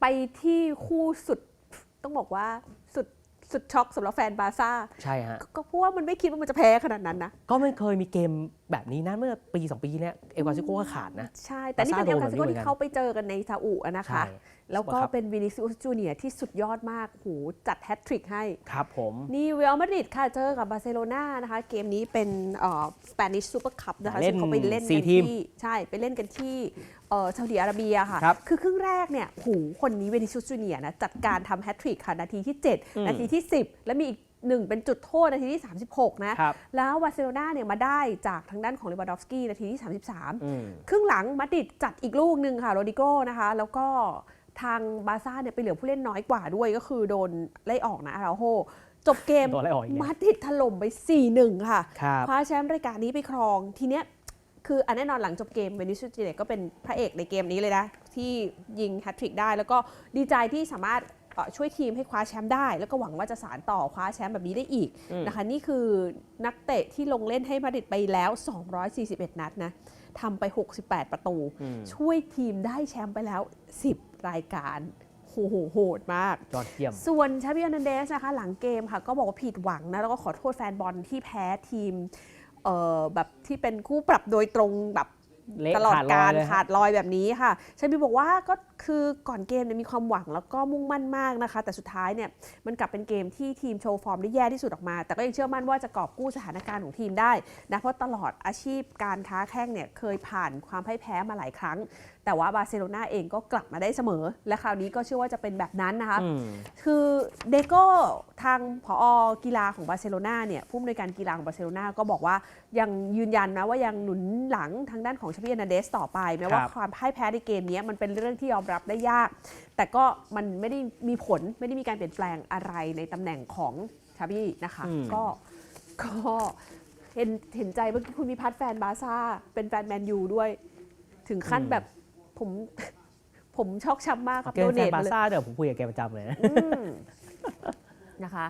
ไปที่คู่สุดต้องบอกว่าสุดสุดช็อกสำหรับแฟนบาร์ซ่าใช่ฮะ ก็เพราะว่ามันไม่คิดว่ามันจะแพ้ขนาดนั้นนะ ก็ไม่เคยมีเกมแบบนี้นะเมื่อปี 2 ปีที่แล้วเอลกาซิโกก็ขาดนะ ใช่ แต่นี่เป็นเอลบาร์คาซ่าซิโกโดนแบบนี้เหมือนกันที่เขาไปเจอกันในซาอุอะนะคะใช่ แล้วก็ครับเป็นวินิซิอุสจูเนียร์ที่สุดยอดมากโหจัดแฮตทริกให้ ครับผม นี่เรอัลมาดริดค่ะเจอกับบาร์เซโลนานะคะ เกมนี้เป็นเอ่อสเปนิชซูเปอร์คัพนะคะเล่นซึ่งเขาไปเล่นสี่กันทีมที่ใช่ไปเล่นกันที่เอ่อซาอุดิอาระเบียค่ะครับคือครึ่งแรกเนี่ยโหคนนี้เวนิซิอุสจูเนียร์นะจัดการทำแฮตทริกค่ะ นาทีที่อืม7นาทีที่ 10 แล้วมีอีกหนึ่งเป็นจุดโทษนาทีที่ 36 นะครับแล้วบาร์เซโลนาเนี่ยมาได้จากทางด้านของเลวานดอฟสกี้นาทีที่ 33อืมครึ่งหลังมาดริดจัดอีกลูกหนึ่งค่ะโรดิโก้นะคะ แล้วก็ ทางบาร์ซ่าเนี่ยไปเหลือผู้เล่นน้อยกว่าด้วยก็คือโดนไล่ออกนะอาราโฮจบเกมโดนไล่ออกอีกแล้ว มาดริดถล่มไป 4-1 ค่ะครับ คว้าแชมป์รายการนี้ไปครองทีเนี้ยคืออันแน่นอนหลังจบเกมเวนิสุจิเนก็เป็นพระเอกในเกมนี้เลยนะ ที่ยิงแฮตทริกได้แล้วก็ดีใจที่สามารถเอ่อ ช่วยทีมให้คว้าแชมป์ได้ แล้วก็หวังว่าจะสานต่อคว้าแชมป์แบบนี้ได้อีกอืมนะคะนี่คือนักเตะที่ลงเล่นให้มาดริดไปแล้ว 241 นัดนะทำไป 68 ประตูอืมช่วยทีมได้แชมป์ไปแล้ว 10 รายการโหโหโหดมากยอดเยี่ยม ส่วนชาบิอนันเดสนะคะหลังเกมค่ะก็บอกว่าผิดหวังนะแล้วก็ขอโทษแฟนบอลที่แพ้ทีมเอ่อแบบที่เป็นคู่ปรับโดยตรงแบบ เละตลอดขาดลอยการเลยฮะขาดลอยแบบนี้ค่ะชาบิบอกว่าก็คือก่อนเกมเนี่ยมีความหวังแล้วก็มุ่งมั่นมากนะคะ แต่สุดท้ายเนี่ยมันกลับเป็นเกมที่ทีมโชว์ฟอร์มได้แย่ที่สุดออกมา แต่ก็ยังเชื่อมั่นว่าจะกอบกู้สถานการณ์ของทีมได้นะเพราะตลอดอาชีพการค้าแข่งเนี่ยเคยผ่านความพ่ายแพ้มาหลายครั้ง แต่ว่าบาร์เซโลนาเองก็กลับมาได้เสมอ และคราวนี้ก็เชื่อว่าจะเป็นแบบนั้นนะคะอืมคือเดโก้ ทางผอกีฬาของบาร์เซโลนาเนี่ยผู้อำนวยการกีฬาของบาร์เซโลนาก็บอกว่ายังยืนยันนะว่ายังหนุนหลังทางด้านของชาบิเอนาเดสต่อไป แม้ว่าครับความพ่ายแพ้ในเกมนี้มันเป็นเรื่องที่ยอมรับได้ยาก แต่ก็มันไม่ได้มีผลไม่ได้มีการเปลี่ยนแปลงอะไรในตำแหน่งของชาบินะคะอืมก็ก็เห็นเห็นใจเมื่อกี้คุณมีพัฒน์แฟนบาร์ซ่าเป็นแฟนแมนยูด้วย ถึงขั้นแบบผมผมชอกช้ำมากครับเกมโดแฟเนนทบามาร์เลยซ่าเดี๋ยวผมคุยกับแกประจำเลยนะอืม นะคะ